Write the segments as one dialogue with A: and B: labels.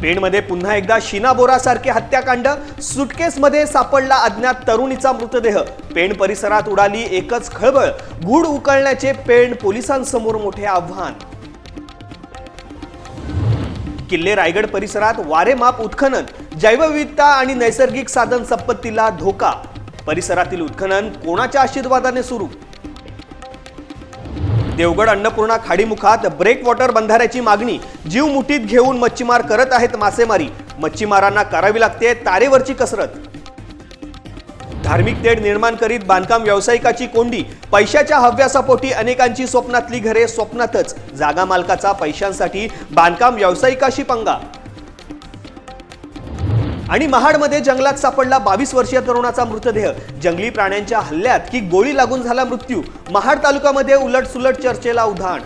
A: पेणमध्ये पुन्हा एकदा शिना बोरासारखे हत्याकांड मध्ये सापडला अज्ञात तरुणीचा मृतदेह पेण परिसरात उडाली एकच खळबळ गुढ उकळण्याचे पेण पोलिसांसमोर मोठे आव्हान किल्ले रायगड परिसरात वारेमाप उत्खनन जैवविविधता आणि नैसर्गिक साधन संपत्तीला धोका परिसरातील उत्खनन कोणाच्या आशीर्वादाने सुरू देवगड अन्नपूर्णा खाडीमुखात ब्रेक वॉटर बंधाऱ्याची मागणी जीव मुठीत घेऊन मच्छीमार करत आहेत मासेमारी मच्छीमारांना करावी लागते तारेवरची कसरत धार्मिक तेढ निर्माण करीत बांधकाम व्यावसायिकाची कोंडी पैशाच्या हव्यासापोटी अनेकांची स्वप्नातली घरे स्वप्नातच जागा मालकाचा पैशांसाठी बांधकाम व्यावसायिकाशी पंगा आणि महाडमध्ये जंगलात सापडला बावीस वर्षीय तरुणाचा मृतदेह जंगली प्राण्यांच्या हल्ल्यात की गोळी लागून झाला मृत्यू महाड तालुक्यामध्ये उलटसुलट चर्चेला उधाण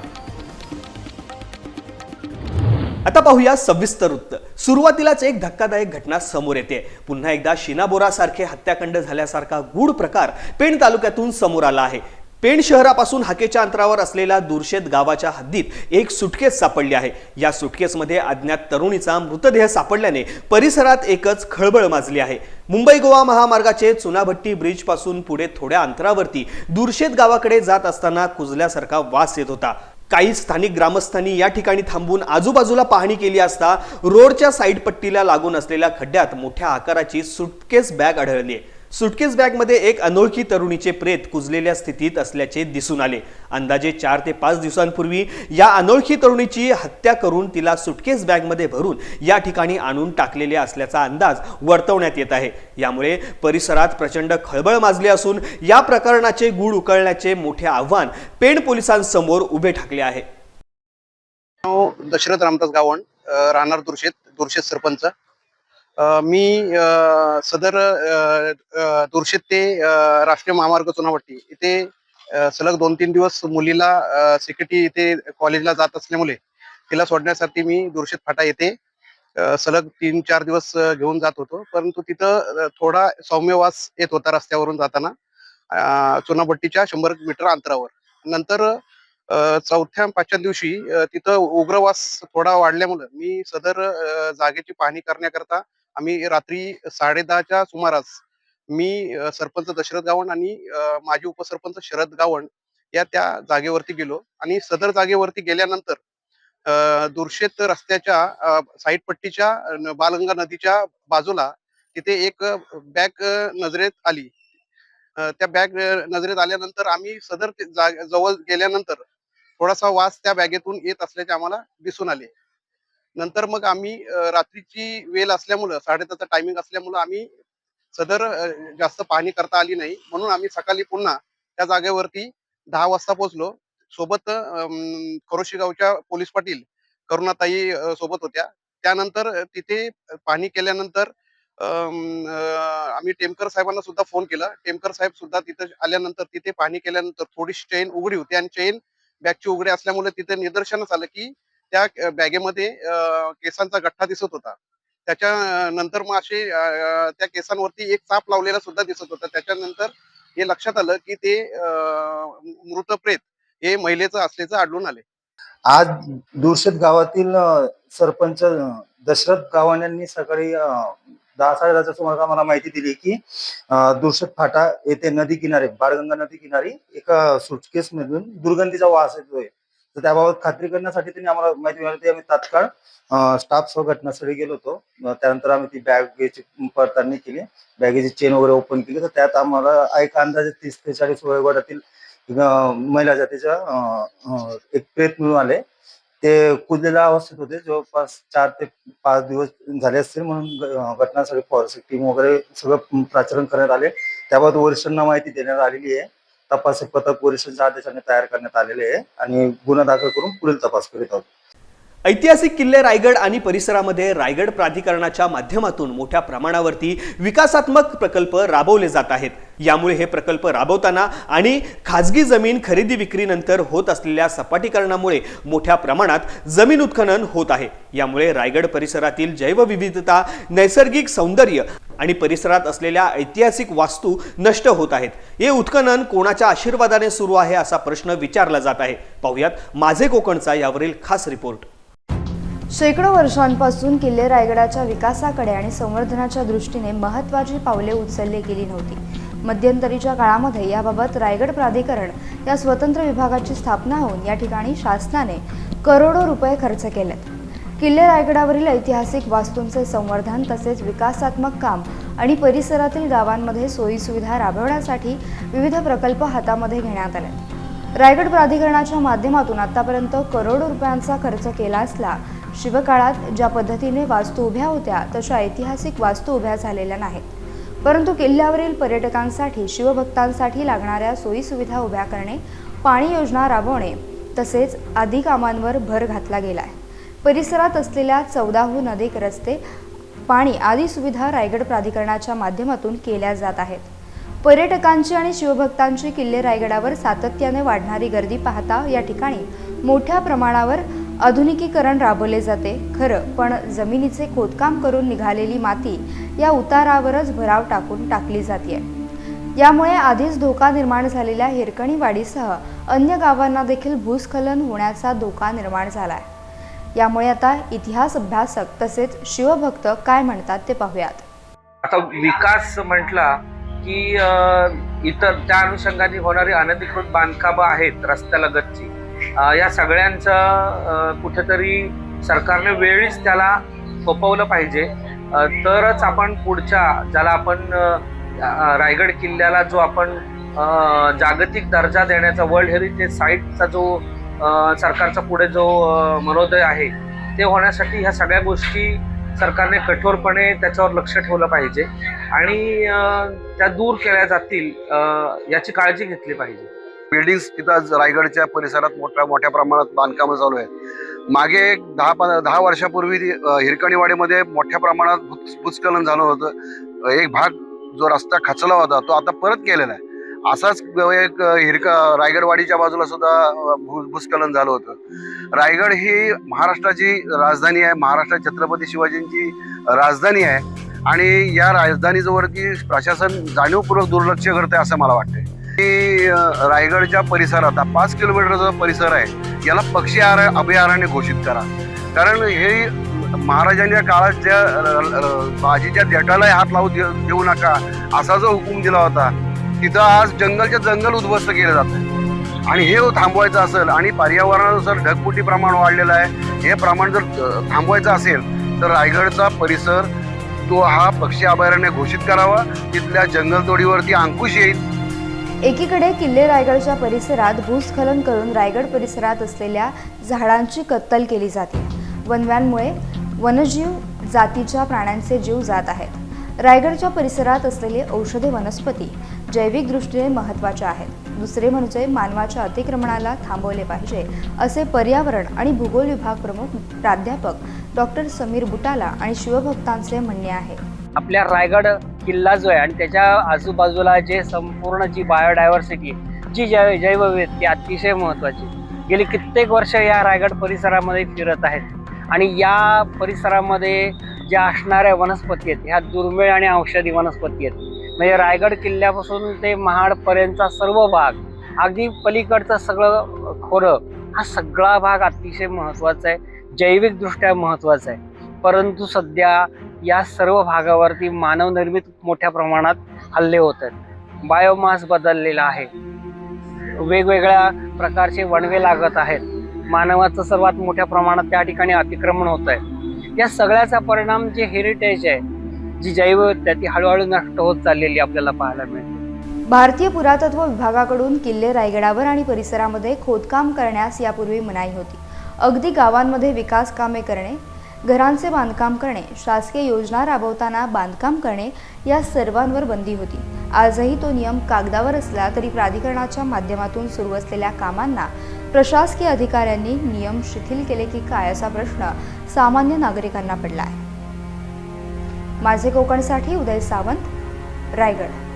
A: आता पाहूया सविस्तर वृत्त सुरुवातीलाच एक धक्कादायक घटना समोर येते पुन्हा एकदा शिनाबोरासारखे हत्याकांड झाल्यासारखा गूढ प्रकार पेण तालुक्यातून समोर आला आहे पेण शहरापासून हाकेच्या अंतरावर असलेल्या दुर्शेत गावाच्या हद्दीत एक सुटकेस सापडली आहे या सुटकेसमध्ये अज्ञात तरुणीचा मृतदेह सापडल्याने परिसरात एकच खळबळ माजली आहे मुंबई गोवा महामार्गाचे चुनाभट्टी ब्रिजपासून पुढे थोड्या अंतरावरती दुर्शेत गावाकडे जात असताना कुजल्यासारखा वास येत होता काही स्थानिक ग्रामस्थांनी या ठिकाणी थांबून आजूबाजूला पाहणी केली असता रोडच्या साईड पट्टीला लागून असलेल्या खड्ड्यात मोठ्या आकाराची सुटकेस बॅग आढळली आहे सुटकेस बॅगमध्ये एक अनोळखी तरुणीचे प्रेत कुजलेल्या स्थितीत असल्याचे दिसून आले अंदाजे चार ते पाच दिवसांपूर्वी या अनोळखी तरुणीची हत्या करून तिला सुटकेस बॅगमध्ये भरून या ठिकाणी आणून टाकलेले असल्याचा अंदाज वर्तवण्यात येत आहे यामुळे परिसरात प्रचंड खळबळ माजली असून या प्रकरणाचे गुढ उकळण्याचे मोठे आव्हान पेण पोलिसांसमोर उभे ठाकले आहे
B: दशरथ रामदास गावण राहणार दुर्शेत दुर्शेत सरपंच मी सदर दुर्शेत ते राष्ट्रीय महामार्ग चुनावटी इथे सलग दोन तीन दिवस मुलीला सिक्युरिटी इथे कॉलेजला जात असल्यामुळे तिला सोडण्यासाठी मी दुर्शेत फाटा येते सलग तीन चार दिवस घेऊन जात होतो परंतु तिथं थोडा सौम्यवास येत होता रस्त्यावरून जाताना चुनाभट्टीच्या शंभर मीटर अंतरावर नंतर चौथ्या पाचव्या दिवशी तिथं उग्रवास थोडा वाढल्यामुळं मी सदर जागेची पाहणी करण्याकरता आम्ही रात्री साडेदहाच्या सुमारास मी सरपंच दशरथ गावण आणि माजी उपसरपंच शरद गावण या त्या जागेवरती गेलो आणि सदर जागेवरती गेल्यानंतर दुर्शेत रस्त्याच्या साईड पट्टीच्या बालगंगा नदीच्या बाजूला तिथे एक बॅग नजरेत आली त्या बॅग नजरेत आल्यानंतर आम्ही सदर जवळ गेल्यानंतर थोडासा वास त्या बॅगेतून येत असल्याचे आम्हाला दिसून आले नंतर मग आम्ही रात्रीची वेळ असल्यामुळं साडेदहाचा टायमिंग असल्यामुळं आम्ही सदर जास्त पाहणी करता आली नाही म्हणून आम्ही सकाळी पुन्हा त्या जागेवरती दहा वाजता पोहोचलो सोबत खरोशी गावच्या पोलीस पाटील करुणाताई सोबत होत्या त्यानंतर तिथे पाणी केल्यानंतर आम्ही टेमकर साहेबांना सुद्धा फोन केला टेमकर साहेब सुद्धा तिथे आल्यानंतर तिथे पाणी केल्यानंतर थोडीशी चेन उघडी होती आणि चेन बॅगची उघडी असल्यामुळे तिथे निदर्शनच आलं की त्या बॅगेमध्ये केसांचा गठ्ठा दिसत होता त्याच्यानंतर मग असे त्या केसांवरती एक चाप लावलेला सुद्धा दिसत होता त्याच्यानंतर हे लक्षात आलं की ते मृतप्रेत हे महिलेचं असल्याचं आढळून आले आज दूरशेत गावातील सरपंच दशरथ यांनी सकाळी दहा साडे दहाच्या मला माहिती दिली की दूरशेत फाटा येथे नदी किनारे बाळगंगा नदी किनारी एका सुटकेस मधून दुर्गंधीचा वास येतोय तर त्याबाबत खात्री करण्यासाठी त्यांनी आम्हाला माहिती मिळाली आम्ही तात्काळ स्टाफ सह घटनास्थळी गेलो होतो त्यानंतर आम्ही ती बॅगेची पडताळणी केली बॅगेची चेन वगैरे ओपन केली तर त्यात आम्हाला एक अंदाजे तीस ते चाळीस वयोगटातील महिला जातीच्या एक प्रेत मिळून आले ते कुजलेल्या अवस्थेत होते जवळपास चार ते पाच दिवस झाले असतील म्हणून घटनास्थळी फॉरेन्सिक टीम वगैरे सगळं प्राचरण करण्यात आले त्याबाबत वरिष्ठांना माहिती देण्यात आलेली आहे तपास पथक पोलिसांच्या आदेशाने तयार करण्यात आलेले आहे आणि गुन्हा दाखल करून पुढील तपास करीत आहोत
A: ऐतिहासिक किल्ले रायगड आणि परिसरामध्ये रायगड प्राधिकरणाच्या माध्यमातून मोठ्या प्रमाणावरती विकासात्मक प्रकल्प राबवले जात आहेत यामुळे हे प्रकल्प राबवताना आणि खाजगी जमीन खरेदी विक्रीनंतर होत असलेल्या सपाटीकरणामुळे मोठ्या प्रमाणात जमीन उत्खनन होत आहे यामुळे रायगड परिसरातील जैवविविधता नैसर्गिक सौंदर्य आणि परिसरात असलेल्या ऐतिहासिक वास्तू नष्ट होत आहेत हे उत्खनन कोणाच्या आशीर्वादाने सुरू आहे असा प्रश्न विचारला जात आहे पाहुयात माझे कोकणचा यावरील खास रिपोर्ट
C: शेकडो वर्षांपासून किल्ले रायगडाच्या विकासाकडे आणि संवर्धनाच्या दृष्टीने महत्त्वाची पावले उचलली गेली नव्हती मध्यंतरीच्या काळामध्ये याबाबत रायगड प्राधिकरण या स्वतंत्र विभागाची स्थापना होऊन या ठिकाणी शासनाने करोडो रुपये खर्च केलेत किल्ले रायगडावरील ऐतिहासिक वास्तूंचे संवर्धन तसेच विकासात्मक काम आणि परिसरातील गावांमध्ये सोयीसुविधा राबवण्यासाठी विविध प्रकल्प हातामध्ये घेण्यात आले रायगड प्राधिकरणाच्या माध्यमातून आतापर्यंत करोडो रुपयांचा खर्च केला असला शिवकाळात ज्या पद्धतीने वास्तू उभ्या होत्या तशा ऐतिहासिक वास्तू उभ्या झालेल्या नाहीत परंतु किल्ल्यावरील पर्यटकांसाठी शिवभक्तांसाठी लागणाऱ्या सोयीसुविधा उभ्या करणे पाणी योजना राबवणे तसेच आदी कामांवर भर घातला गेला आहे परिसरात असलेल्या चौदाहून अधिक रस्ते पाणी आदी सुविधा रायगड प्राधिकरणाच्या माध्यमातून केल्या जात आहेत पर्यटकांची आणि शिवभक्तांची किल्ले रायगडावर सातत्याने वाढणारी गर्दी पाहता या ठिकाणी मोठ्या प्रमाणावर आधुनिकीकरण राबवले जाते खरं पण जमिनीचे खोदकाम करून निघालेली माती या उतारावरच भराव टाकून टाकली जाते यामुळे आधीच धोका निर्माण झालेल्या हिरकणीवाडीसह अन्य गावांना देखील भूस्खलन होण्याचा धोका निर्माण झाला आहे यामुळे आता इतिहास अभ्यासक तसेच शिवभक्त काय म्हणतात ते पाहूयात
B: आता विकास म्हटला की इतर त्या अनुषंगाने होणारी अनधिकृत बांधकामं आहेत रस्त्यालगतची या सगळ्यांचं कुठेतरी सरकारने वेळीच त्याला सोपवलं पाहिजे तरच आपण पुढच्या ज्याला आपण रायगड किल्ल्याला जो आपण जागतिक दर्जा देण्याचा वर्ल्ड हेरिटेज साईटचा जो सरकारचा पुढे जो मनोदय आहे ते होण्यासाठी ह्या सगळ्या गोष्टी सरकारने कठोरपणे त्याच्यावर लक्ष ठेवलं पाहिजे आणि त्या दूर केल्या जातील याची काळजी घेतली पाहिजे
D: बिल्डिंग्स तिथं रायगडच्या परिसरात मोठ्या मोठ्या प्रमाणात बांधकामं चालू आहेत मागे एक दहा प दहा वर्षापूर्वी हिरकणीवाडीमध्ये मोठ्या प्रमाणात भूत भूस्खलन झालं होतं एक भाग जो रस्ता खचला होता तो आता परत केलेला आहे असाच एक हिरक रायगडवाडीच्या बाजूला सुद्धा भूस्खलन झालं होतं रायगड ही महाराष्ट्राची राजधानी आहे महाराष्ट्र छत्रपती शिवाजींची राजधानी आहे आणि या राजधानीजवळती प्रशासन जाणीवपूर्वक दुर्लक्ष करते असं मला वाटतंय की रायगडच्या परिसरात पाच किलोमीटरचा परिसर आहे याला पक्षी आर अभयारण्य घोषित करा कारण हे महाराजांच्या काळात ज्या बाजीच्या देटालाही हात लावू देऊ नका असा जो हुकूम दिला होता तिथं आज जंगलच्या जंगल उद्ध्वस्त केलं जातं आणि हे थांबवायचं असेल आणि पर्यावरणानुसार ढगपुटी प्रमाण वाढलेलं आहे हे प्रमाण जर थांबवायचं असेल तर रायगडचा परिसर तो हा पक्षी अभयारण्य घोषित करावा तिथल्या जंगलतोडीवरती अंकुश येईल
C: एकीकडे किल्ले रायगडच्या परिसरात भूस्खलन करून रायगड परिसरात असलेल्या झाडांची कत्तल केली जाते वनव्यांमुळे वनजीव जातीच्या प्राण्यांचे जीव जात आहेत रायगडच्या परिसरात असलेले औषधे वनस्पती जैविकदृष्टीने महत्त्वाच्या आहेत दुसरे म्हणजे मानवाच्या अतिक्रमणाला थांबवले पाहिजे असे पर्यावरण आणि भूगोल विभाग प्रमुख प्राध्यापक डॉक्टर समीर बुटाला आणि शिवभक्तांचे म्हणणे आहे
E: आपल्या रायगड किल्ला जो आहे आणि त्याच्या आजूबाजूला जे संपूर्ण जी बायोडायव्हर्सिटी जी जै जैवविविध ती अतिशय महत्त्वाची गेली कित्येक वर्ष या रायगड परिसरामध्ये फिरत आहेत आणि या परिसरामध्ये ज्या असणाऱ्या वनस्पती आहेत ह्या दुर्मिळ आणि औषधी वनस्पती आहेत म्हणजे रायगड किल्ल्यापासून ते महाडपर्यंतचा सर्व भाग अगदी पलीकडचं सगळं खोरं हा सगळा भाग अतिशय महत्त्वाचा आहे जैविकदृष्ट्या महत्त्वाचा आहे परंतु सध्या या सर्व भागावरती मानवनिर्मित मोठ्या प्रमाणात हल्ले होत आहेत बायोमास बदललेला आहे वेगवेगळ्या प्रकारचे वणवे लागत आहेत मानवाचं सर्वात मोठ्या प्रमाणात त्या ठिकाणी अतिक्रमण होत आहे या सगळ्याचा परिणाम जे हेरिटेज आहे जी जैव ती हळूहळू नष्ट होत चाललेली आपल्याला पाहायला मिळते
C: भारतीय पुरातत्व विभागाकडून किल्ले रायगडावर आणि परिसरामध्ये खोदकाम करण्यास यापूर्वी मनाई होती अगदी गावांमध्ये विकास कामे करणे घरांचे बांधकाम करणे शासकीय योजना राबवताना बांधकाम करणे या सर्वांवर बंदी होती आजही तो नियम कागदावर असला तरी प्राधिकरणाच्या माध्यमातून सुरू असलेल्या कामांना प्रशासकीय अधिकाऱ्यांनी नियम शिथिल केले की काय असा प्रश्न सामान्य नागरिकांना पडला आहे माझे कोकणसाठी उदय सावंत रायगड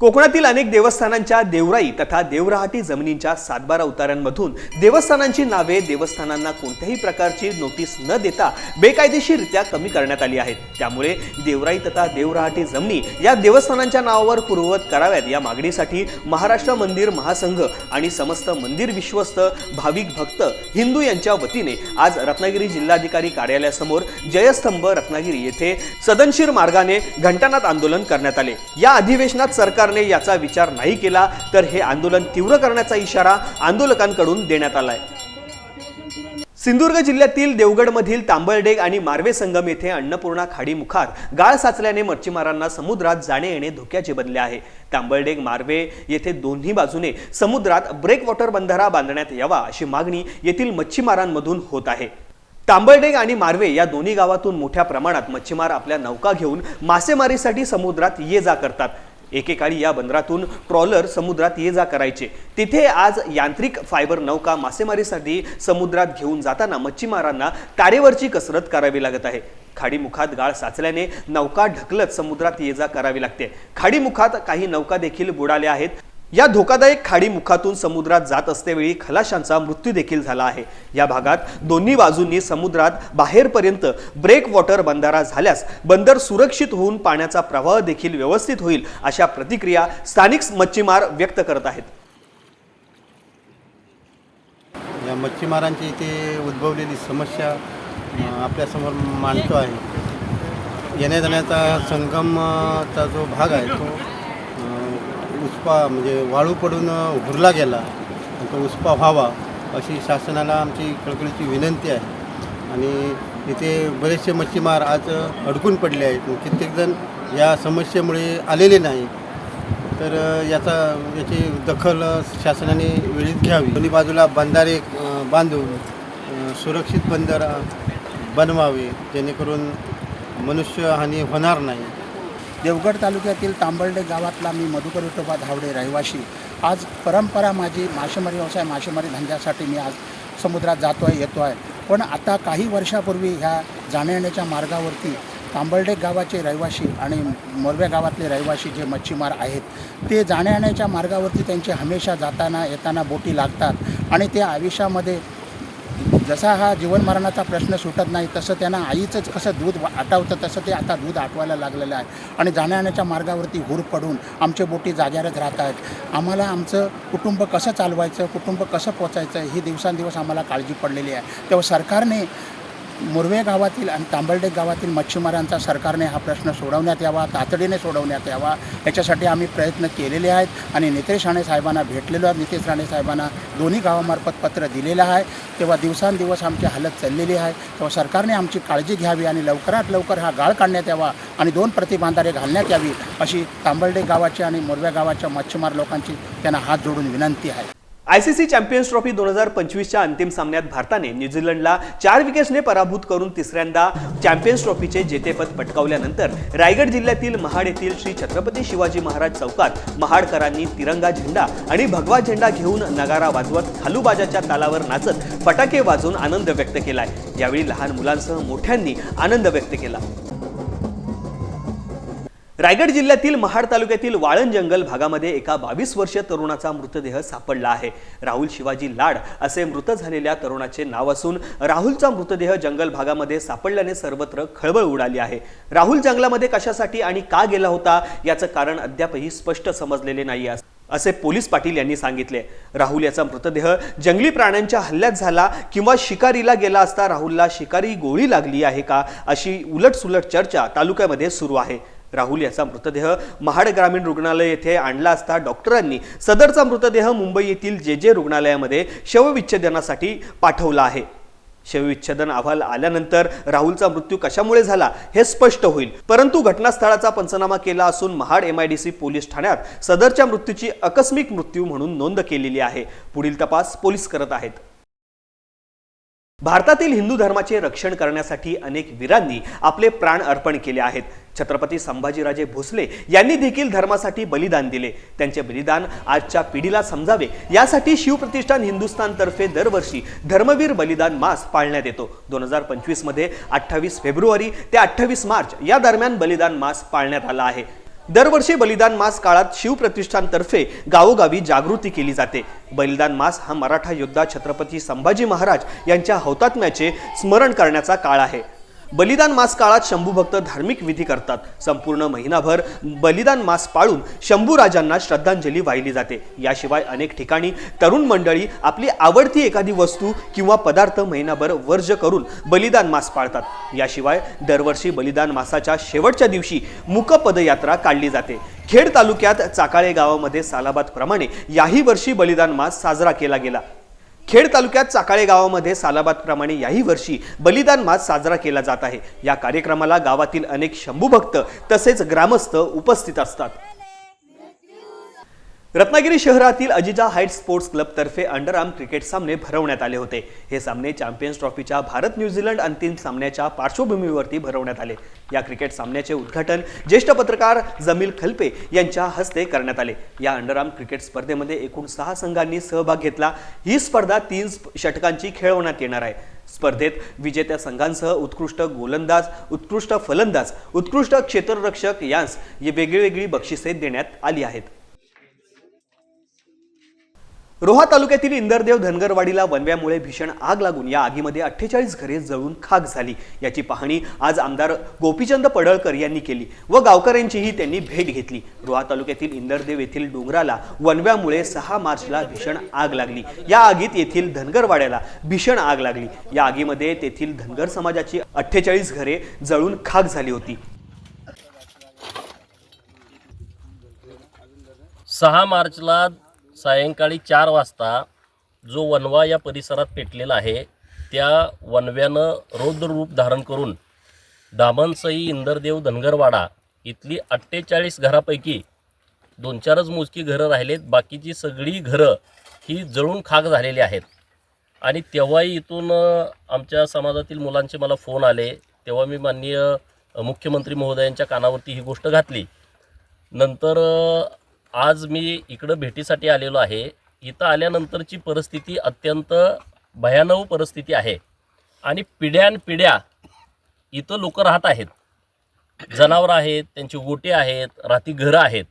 A: कोकणातील अनेक देवस्थानांच्या देवराई तथा देवराहाटी जमिनींच्या सातबारा उताऱ्यांमधून देवस्थानांची नावे देवस्थानांना कोणत्याही प्रकारची नोटीस न देता बेकायदेशीरित्या कमी करण्यात आली आहेत त्यामुळे देवराई तथा देवराहाटी जमिनी या देवस्थानांच्या नावावर पूर्ववत कराव्यात या मागणीसाठी महाराष्ट्र मंदिर महासंघ आणि समस्त मंदिर विश्वस्त भाविक भक्त हिंदू यांच्या वतीने आज रत्नागिरी जिल्हाधिकारी कार्यालयासमोर जयस्तंभ रत्नागिरी येथे सदनशीर मार्गाने घंटानाथ आंदोलन करण्यात आले या अधिवेशनात सरकार सरकारने याचा विचार नाही केला तर हे आंदोलन तीव्र करण्याचा इशारा आंदोलकांकडून देण्यात आलाय सिंधुदुर्ग जिल्ह्यातील देवगडमधील तांबळडेग आणि मार्वे संगम येथे अन्नपूर्णा खाडीमुखात गाळ साचल्याने मच्छीमारांना समुद्रात जाणे येणे धोक्याचे बनले आहे तांबळडेग मार्वे येथे दोन्ही बाजूने समुद्रात ब्रेक वॉटर बंधारा बांधण्यात यावा अशी मागणी येथील मच्छीमारांमधून होत आहे तांबळडेग आणि मार्वे या दोन्ही गावातून मोठ्या प्रमाणात मच्छीमार आपल्या नौका घेऊन मासेमारीसाठी समुद्रात ये जा करतात एकेकाळी या बंदरातून ट्रॉलर समुद्रात ये जा करायचे तिथे आज यांत्रिक फायबर नौका मासेमारीसाठी समुद्रात घेऊन जाताना मच्छीमारांना तारेवरची कसरत करावी लागत आहे खाडीमुखात गाळ साचल्याने नौका ढकलत समुद्रात ये जा करावी लागते खाडीमुखात काही नौका देखील बुडाल्या आहेत या धोकादायक खाडी मुखातून समुद्रात जात असतेवेळी खलाशांचा मृत्यू देखील झाला आहे या भागात दोन्ही बाजूंनी समुद्रात बाहेरपर्यंत ब्रेक वॉटर बंधारा झाल्यास बंदर सुरक्षित होऊन पाण्याचा प्रवाह देखील व्यवस्थित होईल अशा प्रतिक्रिया स्थानिक मच्छीमार व्यक्त करत आहेत
F: या मच्छीमारांची इथे उद्भवलेली समस्या आपल्यासमोर मांडतो आहे येण्या जाण्याचा संगमचा जो भाग आहे तो उसपा म्हणजे वाळू पडून हुरला गेला तो उसपा व्हावा अशी शासनाला आमची कळकळीची विनंती आहे आणि इथे बरेचसे मच्छीमार आज अडकून पडले आहेत कित्येकजण या समस्येमुळे आलेले नाही तर याचा याची दखल शासनाने वेळीच घ्यावी दोन्ही बाजूला बंधारे बांधून सुरक्षित बंदर बनवावे जेणेकरून मनुष्यहानी होणार नाही
G: देवगड तालुक्यातील तांबर्डे गावातला मी मधुकर विठोबा धावडे रहिवाशी आज परंपरा माझी मासेमारी व्यवसाय मासेमारी धंद्यासाठी मी आज समुद्रात जातो आहे येतो आहे पण आता काही वर्षापूर्वी ह्या जाण्याच्या मार्गावरती तांबर्डे गावाचे रहिवाशी आणि मोरव्या गावातले रहिवाशी जे मच्छीमार आहेत ते जाण्याच्या मार्गावरती त्यांचे हमेशा जाताना येताना बोटी लागतात आणि ते आयुष्यामध्ये जसा हा जीवनमरणाचा प्रश्न सुटत नाही तसं त्यांना आईचंच कसं दूध आटावतं तसं ते आता दूध आटवायला लागलेलं आहे आणि जाण्यायेण्याच्या मार्गावरती हुर पडून आमचे बोटी जाग्यारच राहत आहेत आम्हाला आमचं कुटुंब कसं चालवायचं कुटुंब कसं पोचायचं ही दिवसांदिवस आम्हाला काळजी पडलेली आहे तेव्हा सरकारने मोरवे गावातील आणि तांबर्डे गावातील मच्छीमारांचा सरकारने हा प्रश्न सोडवण्यात यावा तातडीने सोडवण्यात यावा याच्यासाठी आम्ही प्रयत्न केलेले आहेत आणि नितेश राणे साहेबांना भेटलेलो आहे नितेश राणे साहेबांना दोन्ही गावामार्फत पत्र दिलेलं आहे तेव्हा दिवसांदिवस आमची हालत चाललेली आहे तेव्हा सरकारने आमची काळजी घ्यावी आणि लवकरात लवकर हा गाळ काढण्यात यावा आणि दोन प्रतिबांधारे घालण्यात यावी अशी तांबर्डे गावाची आणि मुरव्या गावाच्या मच्छिमार लोकांची त्यांना हात जोडून विनंती आहे
A: आयसीसी चॅम्पियन्स ट्रॉफी दोन हजार पंचवीसच्या अंतिम सामन्यात भारताने न्यूझीलंडला चार विकेट्सने पराभूत करून तिसऱ्यांदा चॅम्पियन्स ट्रॉफीचे जेतेपद पटकावल्यानंतर रायगड जिल्ह्यातील महाड येथील श्री छत्रपती शिवाजी महाराज चौकात महाडकरांनी तिरंगा झेंडा आणि भगवा झेंडा घेऊन नगारा वाजवत खालूबाजाच्या तालावर नाचत फटाके वाजवून आनंद व्यक्त केलाय यावेळी लहान मुलांसह मोठ्यांनी आनंद व्यक्त केला रायगड जिल्ह्यातील महाड तालुक्यातील वाळण जंगल भागामध्ये एका बावीस वर्षीय तरुणाचा मृतदेह सापडला आहे राहुल शिवाजी लाड असे मृत झालेल्या तरुणाचे नाव असून राहुलचा मृतदेह जंगल भागामध्ये सापडल्याने सर्वत्र खळबळ उडाली आहे राहुल जंगलामध्ये कशासाठी आणि का गेला होता याचं कारण अद्यापही स्पष्ट समजलेले नाही असे पोलीस पाटील यांनी सांगितले राहुल याचा मृतदेह जंगली प्राण्यांच्या हल्ल्यात झाला किंवा शिकारीला गेला असता राहुलला शिकारी गोळी लागली आहे का अशी उलटसुलट चर्चा तालुक्यामध्ये सुरू आहे राहुल याचा मृतदेह महाड ग्रामीण रुग्णालय येथे आणला असता डॉक्टरांनी सदरचा मृतदेह मुंबई येथील जे जे रुग्णालयामध्ये शवविच्छेदनासाठी पाठवला आहे शवविच्छेदन अहवाल आल्यानंतर राहुलचा मृत्यू कशामुळे झाला हे स्पष्ट होईल परंतु घटनास्थळाचा पंचनामा केला असून Mahad M I D C police ठाण्यात सदरच्या मृत्यूची आकस्मिक मृत्यू म्हणून नोंद केलेली आहे पुढील तपास पोलीस करत आहेत भारतातील हिंदू धर्माचे रक्षण करण्यासाठी अनेक वीरांनी आपले प्राण अर्पण केले आहेत छत्रपती संभाजीराजे भोसले यांनी देखील धर्मासाठी बलिदान दिले त्यांचे बलिदान आजच्या पिढीला समजावे यासाठी शिवप्रतिष्ठान हिंदुस्थानतर्फे दरवर्षी धर्मवीर बलिदान मास पाळण्यात येतो दोन हजार पंचवीसमध्ये अठ्ठावीस फेब्रुवारी ते अठ्ठावीस मार्च या दरम्यान बलिदान मास पाळण्यात आला आहे दरवर्षी बलिदान मास काळात शिवप्रतिष्ठानतर्फे गावोगावी जागृती केली जाते बलिदान मास हा मराठा योद्धा छत्रपती संभाजी महाराज यांच्या हौतात्म्याचे स्मरण करण्याचा काळ आहे बलिदान मास काळात शंभू भक्त धार्मिक विधी करतात संपूर्ण महिनाभर बलिदान मास पाळून शंभू राजांना श्रद्धांजली वाहिली जाते याशिवाय अनेक ठिकाणी तरुण मंडळी आपली आवडती एखादी वस्तू किंवा पदार्थ महिनाभर वर्ज करून बलिदान मास पाळतात याशिवाय दरवर्षी बलिदान मासाच्या शेवटच्या दिवशी मुकपदयात्रा काढली जाते खेड तालुक्यात चाकाळे गावामध्ये सालाबादप्रमाणे याही वर्षी बलिदान मास साजरा केला गेला खेड तालुक्यात चाकाळे गावामध्ये सालाबादप्रमाणे याही वर्षी बलिदान मास साजरा केला जात आहे या कार्यक्रमाला गावातील अनेक शंभू भक्त तसेच ग्रामस्थ उपस्थित असतात रत्नागिरी शहरातील अजिजा हाईट स्पोर्ट्स क्लबतर्फे अंडर आर्म क्रिकेट सामने भरवण्यात आले होते हे सामने चॅम्पियन्स ट्रॉफीच्या भारत न्यूझीलंड अंतिम सामन्याच्या पार्श्वभूमीवरती भरवण्यात आले या क्रिकेट सामन्याचे उद्घाटन ज्येष्ठ पत्रकार जमील खलपे यांच्या हस्ते करण्यात आले या अंडर आर्म क्रिकेट स्पर्धेमध्ये एकूण सहा संघांनी सहभाग घेतला ही स्पर्धा तीन षटकांची खेळवण्यात येणार आहे स्पर्धेत विजेत्या संघांसह उत्कृष्ट गोलंदाज उत्कृष्ट फलंदाज उत्कृष्ट क्षेत्ररक्षक यांस वेगळी वेगळी बक्षिसे देण्यात आली आहेत रोहा तालुक्यातील इंदरदेव धनगरवाडीला वनव्यामुळे भीषण आग लागून या आगीमध्ये अठ्ठेचाळीस घरे जळून खाक झाली याची पाहणी आज आमदार गोपीचंद पडळकर यांनी केली व गावकऱ्यांचीही त्यांनी भेट घेतली रोहा तालुक्यातील इंदरदेव येथील डोंगराला वनव्यामुळे सहा मार्चला भीषण आग लागली या आगीत येथील धनगरवाड्याला भीषण आग लागली या आगीमध्ये तेथील धनगर समाजाची अठ्ठेचाळीस घरे जळून खाक झाली होती
H: सहा मार्चला सायंकाळी चार वाजता जो वनवा या परिसरात पेटलेला आहे त्या वनव्यानं रौद्र रूप धारण करून दामनसई इंदरदेव धनगरवाडा इथली अठ्ठेचाळीस घरापैकी दोन चारच मोजकी घरं राहिलेत बाकीची सगळी घरं ही जळून खाक झालेली आहेत आणि तेव्हाही इथून आमच्या समाजातील मुलांचे मला फोन आले तेव्हा मी माननीय मुख्यमंत्री महोदयांच्या कानावरती ही गोष्ट घातली नंतर आज मी इकडं भेटीसाठी आलेलो आहे इथं आल्यानंतरची परिस्थिती अत्यंत भयानक परिस्थिती आहे आणि पिढ्यानपिढ्या इथं लोक राहत आहेत जनावरं आहेत त्यांची गोटे आहेत राहती घरं आहेत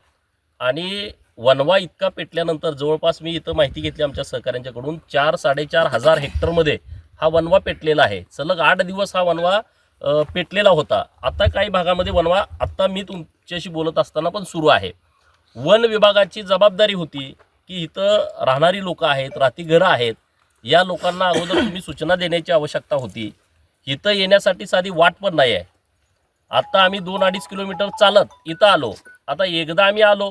H: आणि वनवा इतका पेटल्यानंतर जवळपास मी इथं माहिती घेतली आमच्या सहकाऱ्यांच्याकडून चार साडेचार हजार हेक्टरमध्ये हा वनवा पेटलेला आहे सलग आठ दिवस हा वनवा पेटलेला होता आता काही भागामध्ये वनवा आत्ता मी तुमच्याशी बोलत असताना पण सुरू आहे वन विभागाची जबाबदारी होती की इथं राहणारी लोकं आहेत राहती घरं आहेत या लोकांना अगोदर तुम्ही सूचना देण्याची आवश्यकता होती इथं येण्यासाठी साधी वाट पण नाही आहे आत्ता आम्ही दोन अडीच किलोमीटर चालत इथं आलो आता एकदा आम्ही आलो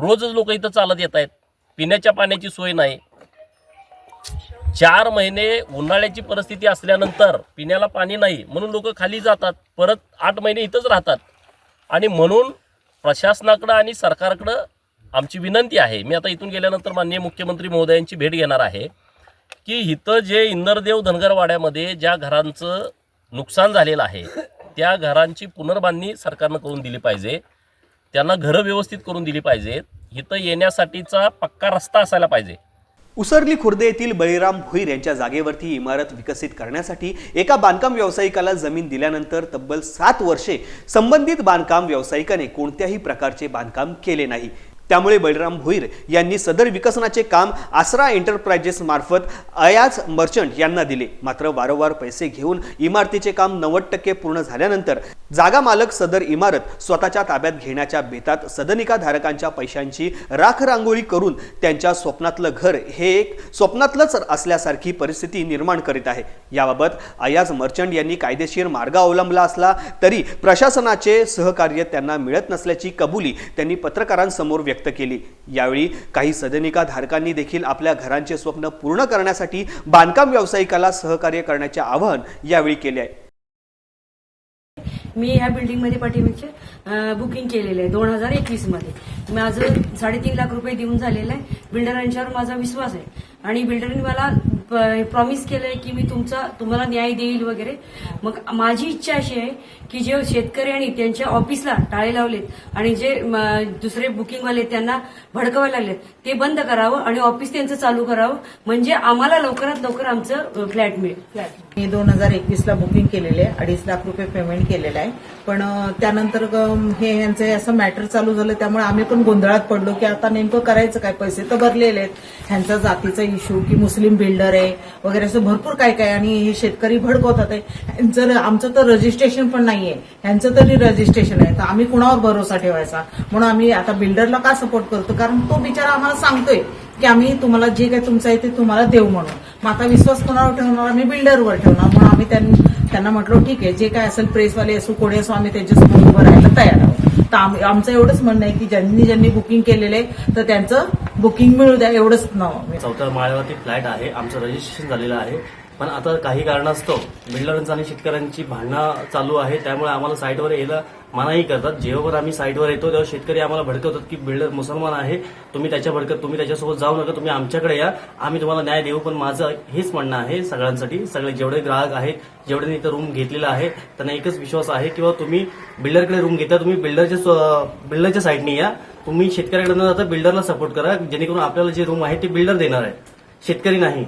H: रोजच लोक इथं चालत येत आहेत पिण्याच्या पाण्याची सोय नाही चार महिने उन्हाळ्याची परिस्थिती असल्यानंतर पिण्याला पाणी नाही म्हणून लोक खाली जातात परत आठ महिने इथंच राहतात आणि म्हणून प्रशासनाकडं आणि सरकारकडं आमची विनंती आहे मी आता इथून गेल्यानंतर माननीय मुख्यमंत्री महोदयांची भेट घेणार आहे की इथं जे इंदरदेव धनगरवाड्यामध्ये ज्या घरांचं नुकसान झालेलं आहे त्या घरांची पुनर्बांधणी सरकारनं करून दिली पाहिजे त्यांना घरं व्यवस्थित करून दिली पाहिजेत इथं येण्यासाठीचा पक्का रस्ता असायला पाहिजे
A: उसरली खुर्दे येथील बळीराम भोईर यांच्या जागेवरती इमारत विकसित करण्यासाठी एका बांधकाम व्यावसायिकाला जमीन दिल्यानंतर तब्बल सात वर्षे संबंधित बांधकाम व्यावसायिकाने कोणत्याही प्रकारचे बांधकाम केले नाही त्यामुळे बळीराम भोईर यांनी सदर विकसनाचे काम आसरा एंटरप्राइजेस मार्फत अयाज मर्चंट यांना दिले मात्र वारंवार पैसे घेऊन इमारतीचे काम नव्वद टक्के पूर्ण झाल्यानंतर जागा मालक सदर इमारत स्वतःच्या ताब्यात घेण्याच्या बेतात सदनिकाधारकांच्या पैशांची राखरांगोळी करून त्यांच्या स्वप्नातलं घर हे एक स्वप्नातलंच असल्यासारखी परिस्थिती निर्माण करीत आहे याबाबत अयाज मर्चंट यांनी कायदेशीर मार्ग अवलंबला असला तरी प्रशासनाचे सहकार्य त्यांना मिळत नसल्याची कबुली त्यांनी पत्रकारांसमोर व्यक्त व्यक्त केली यावेळी काही सदनिका धारकांनी देखील आपल्या घरांचे स्वप्न पूर्ण करण्यासाठी बांधकाम व्यावसायिकाला सहकार्य करण्याचे आवाहन यावेळी केले आहे
I: मी ह्या मध्ये पाठीमागचे बुकिंग केलेलं आहे दोन हजार एकवीस मध्ये माझं साडेतीन लाख रुपये देऊन झालेलं आहे बिल्डरांच्यावर माझा विश्वास आहे आणि बिल्डरनी मला प्रॉमिस केलंय की मी तुमचा तुम्हाला न्याय देईल वगैरे मग माझी इच्छा अशी आहे की जे शेतकरी आणि त्यांच्या ऑफिसला टाळे लावलेत आणि जे दुसरे बुकिंगवाले त्यांना भडकावे लागलेत ते बंद करावं आणि ऑफिस त्यांचं चालू करावं म्हणजे आम्हाला लवकरात लवकर आमचं फ्लॅट मिळेल
J: फ्लॅट मी दोन हजार एकवीसला बुकिंग केलेले आहे अडीच लाख रुपये पेमेंट केलेलं आहे पण त्यानंतर हे यांचं असं मॅटर चालू झालं त्यामुळे आम्ही पण गोंधळात पडलो की आता नेमकं करायचं काय पैसे तर भरलेले आहेत ह्यांचा जातीचा इश्यू की मुस्लिम बिल्डर आहे वगैरे असं भरपूर काय काय आणि हे शेतकरी भडकवतात आहे जर आमचं तर रजिस्ट्रेशन पण नाहीये यांचं तरी रजिस्ट्रेशन आहे तर आम्ही कुणावर भरोसा ठेवायचा म्हणून आम्ही आता बिल्डरला का सपोर्ट करतो कारण तो बिचारा आम्हाला सांगतोय की आम्ही तुम्हाला जे काय तुमचं आहे ते तुम्हाला देऊ म्हणून मग आता विश्वास कोणावर ठेवणार आम्ही बिल्डरवर ठेवणार म्हणून आम्ही त्यांना म्हटलो ठीक आहे जे काय असेल प्रेसवाले असो कोणी असो आम्ही त्यांच्यासमोर उभं राहायला तयार आहोत तर आमचं एवढंच म्हणणं आहे की ज्यांनी ज्यांनी बुकिंग केलेलं आहे तर त्यांचं बुकिंग मिळू द्या एवढंच नाव
H: चौथ्या माळ्यावरती फ्लॅट आहे आमचं रजिस्ट्रेशन झालेलं आहे पण आता काही कारणास्तव बिल्डरांचं आणि शेतकऱ्यांची भांडणं चालू आहे त्यामुळे आम्हाला साईटवर यायला मनाही करतात जेव्हा आम्ही साईटवर येतो तेव्हा शेतकरी आम्हाला भडकवतात की बिल्डर मुसलमान आहे तुम्ही त्याच्या भडकत तुम्ही त्याच्यासोबत जाऊ नका तुम्ही आमच्याकडे या आम्ही तुम्हाला न्याय देऊ पण माझं हेच म्हणणं आहे सगळ्यांसाठी सगळे जेवढे ग्राहक आहेत जेवढे इथं रूम घेतलेला आहे त्यांना एकच विश्वास आहे किंवा तुम्ही बिल्डरकडे रूम घेता तुम्ही बिल्डरच्या बिल्डरच्या साईडने या तुम्ही शेतकऱ्याकडे न जाता बिल्डरला सपोर्ट करा जेणेकरून आपल्याला जे रूम आहे ते बिल्डर देणार आहे शेतकरी नाही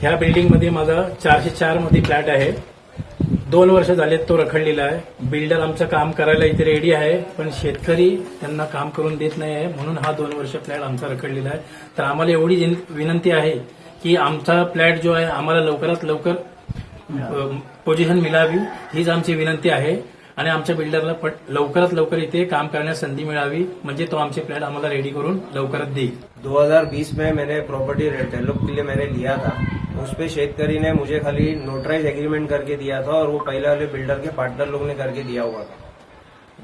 K: ह्या बिल्डिंगमध्ये माझा चारशे चार मध्ये फ्लॅट आहे दोन वर्ष झाले तो रखडलेला आहे बिल्डर आमचं काम करायला इथे रेडी आहे पण शेतकरी त्यांना काम करून देत नाही आहे म्हणून हा दोन वर्ष फ्लॅट आमचा रखडलेला आहे तर आम्हाला एवढी विनंती आहे की आमचा फ्लॅट जो आहे आम्हाला लवकरात लवकर पोझिशन मिळावी हीच आमची विनंती आहे आणि आमच्या बिल्डरला लवकरात लवकर इथे काम करण्यास संधी मिळावी म्हणजे तो आमचे फ्लॅट आम्हाला रेडी करून लवकरात देईल
L: 2020 में मैंने प्रॉपर्टी डेवलप के लिए मैंने लिया था उस पर शेतकारी ने मुझे खाली नोटराइज एग्रीमेंट करके दिया था और वो पहले वाले बिल्डर के पार्टनर लोग ने करके दिया हुआ था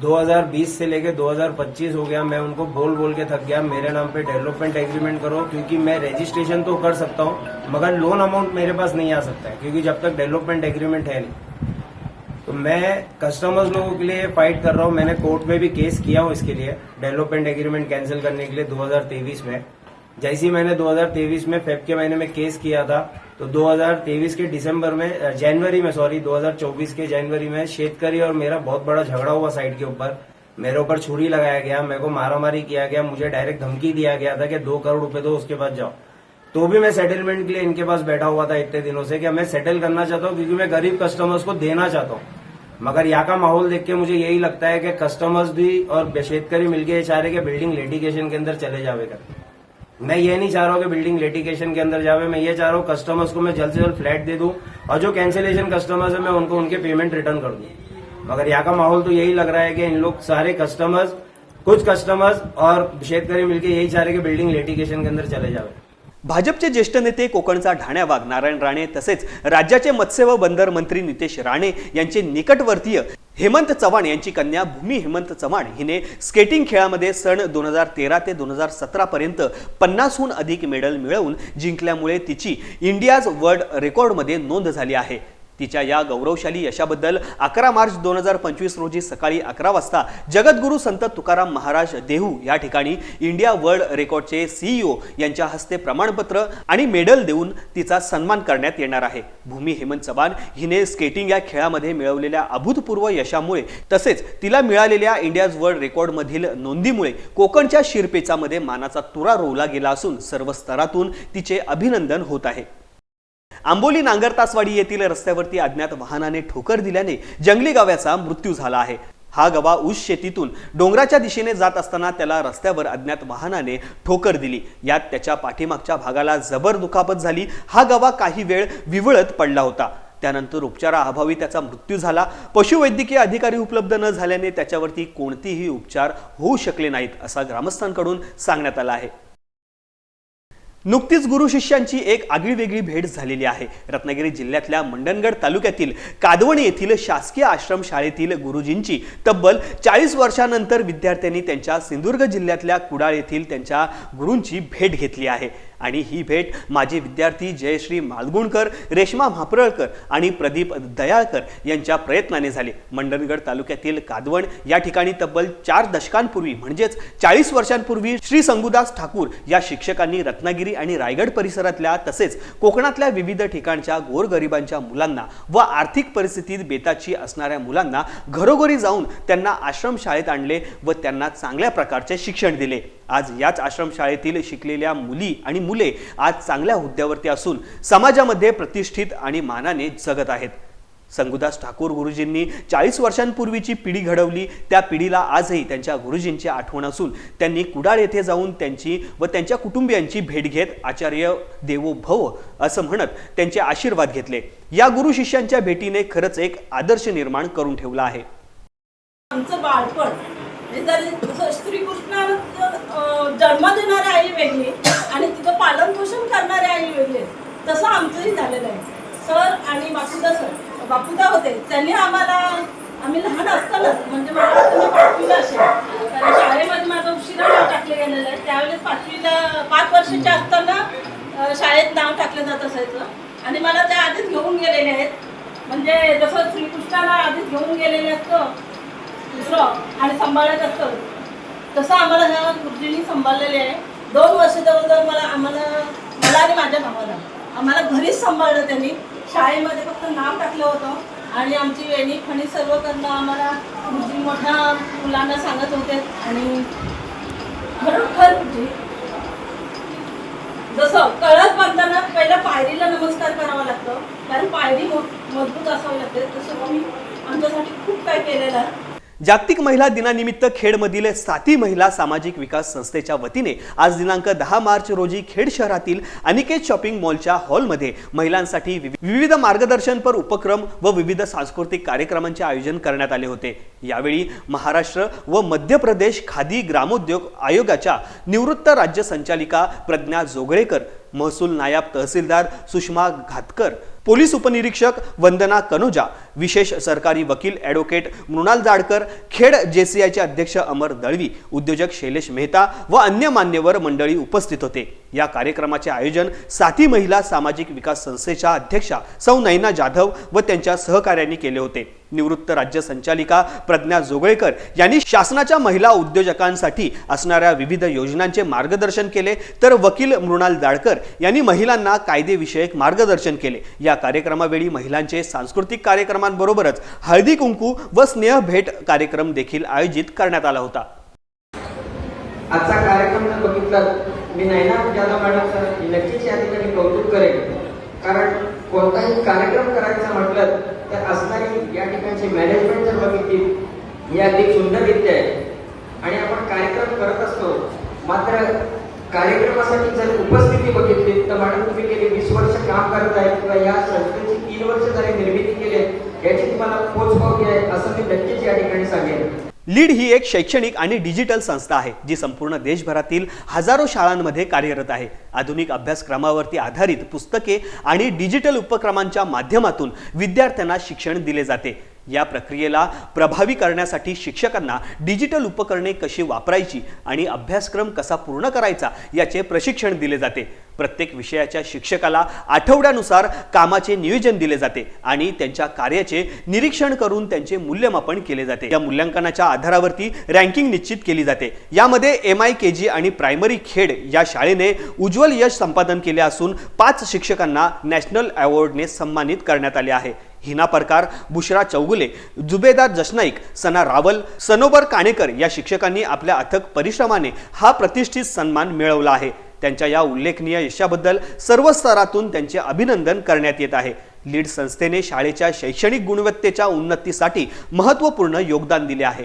L: 2020 से लेके 2025 हो गया मैं उनको बोल बोल के थक गया मेरे नाम पे डेवलपमेंट एग्रीमेंट करो क्योंकि मैं रजिस्ट्रेशन तो कर सकता हूँ मगर लोन अमाउंट मेरे पास नहीं आ सकता है क्योंकि जब तक डेवलपमेंट एग्रीमेंट है नहीं तो मैं कस्टमर्स लोगों के लिए फाइट कर रहा हूँ मैंने कोर्ट में भी केस किया हूँ इसके लिए डेवलपमेंट एग्रीमेंट कैंसिल करने के लिए 2023 में जैसी मैंने 2023 में फेब के महीने में केस किया था तो 2023 के दिसंबर में जनवरी में सॉरी 2024 के जनवरी में शेतकारी और मेरा बहुत बड़ा झगड़ा हुआ साइड के ऊपर मेरे ऊपर छुरी लगाया गया मेरे को मारामारी किया गया मुझे डायरेक्ट धमकी दिया गया था कि दो करोड़ रुपए दो उसके पास जाओ तो भी मैं सेटलमेंट के लिए इनके पास बैठा हुआ था इतने दिनों से कि मैं सेटल करना चाहता हूँ क्योंकि मैं गरीब कस्टमर्स को देना चाहता हूँ मगर यहाँ का माहौल देख के मुझे यही लगता है कि कस्टमर्स भी और शेतकारी मिलके ये चाह रहे कि बिल्डिंग लेडिकेशन के अंदर चले जावे कर मैं ये नहीं चाह रहा हूँ कि बिल्डिंग लेडिकेशन के अंदर जावे मैं ये चाह रहा हूँ कस्टमर्स को मैं जल्द से जल्द फ्लैट दे दूँ और जो कैंसिलेशन कस्टमर्स है मैं उनको उनके पेमेंट रिटर्न कर दूँ मगर यहाँ का माहौल तो यही लग रहा है कि इन लोग सारे कस्टमर्स कुछ कस्टमर्स और शेतकारी मिलकर यही चाह रहे कि बिल्डिंग लेडिकेशन के अंदर चले जावे
A: भाजपचे ज्येष्ठ नेते कोकणचा ढाण्या नारायण राणे तसेच राज्याचे मत्स्य व बंदर मंत्री नितेश राणे यांचे निकटवर्तीय हेमंत चव्हाण यांची कन्या भूमी हेमंत चव्हाण हिने स्केटिंग खेळामध्ये सण दोन हजार तेरा ते दोन हजार सतरापर्यंत पन्नासहून अधिक मेडल मिळवून जिंकल्यामुळे तिची इंडियाज वर्ल्ड रेकॉर्डमध्ये नोंद झाली आहे तिच्या या गौरवशाली यशाबद्दल अकरा मार्च दोन हजार पंचवीस रोजी सकाळी अकरा वाजता जगद्गुरू संत तुकाराम महाराज देहू या ठिकाणी इंडिया वर्ल्ड रेकॉर्डचे सीईओ e यांच्या हस्ते प्रमाणपत्र आणि मेडल देऊन तिचा सन्मान करण्यात येणार आहे भूमी हेमंत चव्हाण हिने स्केटिंग या खेळामध्ये मिळवलेल्या अभूतपूर्व यशामुळे तसेच तिला मिळालेल्या इंडियाज वर्ल्ड रेकॉर्डमधील नोंदीमुळे कोकणच्या शिरपेचामध्ये मानाचा तुरा रोवला गेला असून सर्व स्तरातून तिचे अभिनंदन होत आहे आंबोली नांगरतासवाडी येथील रस्त्यावरती अज्ञात वाहनाने ठोकर दिल्याने जंगली गव्याचा मृत्यू झाला आहे हा गवा ऊस शेतीतून डोंगराच्या दिशेने जात असताना त्याला रस्त्यावर अज्ञात वाहनाने ठोकर दिली यात त्याच्या पाठीमागच्या भागाला जबर दुखापत झाली हा गवा काही वेळ विवळत पडला होता त्यानंतर उपचाराअभावी त्याचा मृत्यू झाला पशुवैद्यकीय अधिकारी उपलब्ध न झाल्याने त्याच्यावरती कोणतीही उपचार होऊ शकले नाहीत असा ग्रामस्थांकडून सांगण्यात आला आहे नुकतीच गुरु शिष्यांची एक आगळीवेगळी भेट झालेली आहे रत्नागिरी जिल्ह्यातल्या मंडणगड तालुक्यातील कादवणी येथील शासकीय आश्रम शाळेतील गुरुजींची तब्बल चाळीस वर्षानंतर विद्यार्थ्यांनी त्यांच्या सिंधुदुर्ग जिल्ह्यातल्या कुडाळ येथील त्यांच्या गुरूंची भेट घेतली आहे आणि ही भेट माजी विद्यार्थी जयश्री मालगुणकर रेश्मा म्हापरळकर आणि प्रदीप दयाळकर यांच्या प्रयत्नाने झाली मंडणगड तालुक्यातील कादवण या ठिकाणी तब्बल चार दशकांपूर्वी म्हणजेच चाळीस वर्षांपूर्वी श्री संगुदास ठाकूर या शिक्षकांनी रत्नागिरी आणि रायगड परिसरातल्या तसेच कोकणातल्या विविध ठिकाणच्या गोरगरिबांच्या मुलांना व आर्थिक परिस्थितीत बेताची असणाऱ्या मुलांना घरोघरी जाऊन त्यांना आश्रमशाळेत आणले व त्यांना चांगल्या प्रकारचे शिक्षण दिले आज याच आश्रमशाळेतील शिकलेल्या मुली आणि मुले आज चांगल्या हुद्द्यावरती असून समाजामध्ये प्रतिष्ठित आणि मानाने जगत आहेत संगुदास ठाकूर गुरुजींनी चाळीस वर्षांपूर्वीची पिढी घडवली त्या पिढीला आजही त्यांच्या गुरुजींची आठवण असून त्यांनी कुडाळ येथे जाऊन त्यांची व त्यांच्या कुटुंबियांची भेट घेत आचार्य देवो भव असं म्हणत त्यांचे आशीर्वाद घेतले या गुरु शिष्यांच्या भेटीने खरंच एक आदर्श निर्माण करून ठेवला आहे
M: आमचं म्हणजे जन्म देणारे आई वेगळी आणि तिथं पालन पोषण करणारे आई वेगळे तसं आमचंही झालेलं आहे सर आणि बापूदा सर बापूदा होते त्यांनी आम्हाला आम्ही लहान असतानाच म्हणजे मला तुम्ही असेल कारण शाळेमध्ये माझं उशिरा नाव टाकलं गेलेलं आहे त्यावेळेस पाचवीला पाच वर्षाच्या असताना शाळेत नाव टाकलं जात असायचं आणि मला त्या आधीच घेऊन गेलेले आहेत म्हणजे जसं श्रीकृष्णाला आधीच घेऊन गेलेले असतं दुसरं आणि सांभाळत असतं तसं आम्हाला ह्या गुरुजींनी सांभाळलेले आहे दोन वर्ष तर मला आम्हाला मला आणि माझ्या भावाला आम्हाला घरीच सांभाळलं त्यांनी शाळेमध्ये फक्त नाव टाकलं होतं आणि आमची वेणी खणी सर्व करणं आम्हाला गुरुजी मोठ्या मुलांना सांगत होते आणि खरोखर गुरुजी म्हणजे जसं कळस बांधताना पहिला पायरीला नमस्कार करावा लागतो कारण पायरी मजबूत असावी लागते तसं आम्ही आमच्यासाठी खूप काय केलेलं
A: आहे जागतिक महिला दिनानिमित्त खेडमधील साती महिला सामाजिक विकास संस्थेच्या वतीने आज दिनांक दहा मार्च रोजी खेड शहरातील अनिकेत शॉपिंग मॉलच्या हॉलमध्ये महिलांसाठी विविध मार्गदर्शनपर उपक्रम व विविध सांस्कृतिक कार्यक्रमांचे आयोजन करण्यात आले होते यावेळी महाराष्ट्र व मध्य प्रदेश खादी ग्रामोद्योग आयोगाच्या निवृत्त राज्य संचालिका प्रज्ञा जोगळेकर महसूल नायब तहसीलदार सुषमा घातकर पोलीस उपनिरीक्षक वंदना कनोजा विशेष सरकारी वकील ॲडव्होकेट मृणाल जाडकर खेड जेसीआयचे अध्यक्ष अमर दळवी उद्योजक शैलेश मेहता व अन्य मान्यवर मंडळी उपस्थित होते या कार्यक्रमाचे आयोजन साथी महिला सामाजिक विकास संस्थेच्या अध्यक्षा सौ नैना जाधव व त्यांच्या सहकार्यांनी केले होते निवृत्त राज्य संचालिका प्रज्ञा जोगळेकर यांनी शासनाच्या महिला उद्योजकांसाठी असणाऱ्या विविध योजनांचे मार्गदर्शन केले तर वकील मृणाल जाडकर यांनी महिलांना कायदेविषयक मार्गदर्शन केले या कार्यक्रमावेळी महिलांचे सांस्कृतिक कार्यक्रमांबरोबरच हळदी कुंकू व स्नेह भेट कार्यक्रम देखील आयोजित करण्यात आला होता
N: आजचा कार्यक्रम जर बघितला मी नैना जाधव मॅडमचं नक्कीच या ठिकाणी कौतुक करेल कारण कोणताही कार्यक्रम करायचा म्हटलं तर असणारी या ठिकाणची मॅनेजमेंट जर बघितली ही अगदी सुंदर आहे आणि आपण कार्यक्रम करत असतो मात्र कार्यक्रमासाठी जर उपस्थिती बघितली तर मॅडम तुम्ही गेले वीस वर्ष काम करत आहे किंवा या संस्थेची तीन वर्ष झाली निर्मिती केली आहे याची तुम्हाला पोचपावती आहे असं मी नक्कीच या ठिकाणी सांगेन
A: लीड ही एक शैक्षणिक आणि डिजिटल संस्था आहे जी संपूर्ण देशभरातील हजारो शाळांमध्ये कार्यरत आहे आधुनिक अभ्यासक्रमावरती आधारित पुस्तके आणि डिजिटल उपक्रमांच्या माध्यमातून विद्यार्थ्यांना शिक्षण दिले जाते या प्रक्रियेला प्रभावी करण्यासाठी शिक्षकांना डिजिटल उपकरणे कशी वापरायची आणि अभ्यासक्रम कसा पूर्ण करायचा याचे प्रशिक्षण दिले जाते प्रत्येक विषयाच्या शिक्षकाला आठवड्यानुसार कामाचे नियोजन दिले जाते आणि त्यांच्या कार्याचे निरीक्षण करून त्यांचे मूल्यमापन केले जाते या मूल्यांकनाच्या आधारावरती रँकिंग निश्चित केली जाते यामध्ये एम आय के जी आणि प्रायमरी खेड या शाळेने उज्ज्वल यश संपादन केले असून पाच शिक्षकांना नॅशनल अवॉर्डने सन्मानित करण्यात आले आहे हिना परकार बुशरा चौगुले जुबेदार जशनाईक सना रावल सनोबर काणेकर या शिक्षकांनी आपल्या अथक परिश्रमाने हा प्रतिष्ठित सन्मान मिळवला आहे त्यांच्या या उल्लेखनीय यशाबद्दल सर्व स्तरातून त्यांचे अभिनंदन करण्यात येत आहे लीड संस्थेने शाळेच्या शैक्षणिक गुणवत्तेच्या उन्नतीसाठी महत्त्वपूर्ण योगदान दिले आहे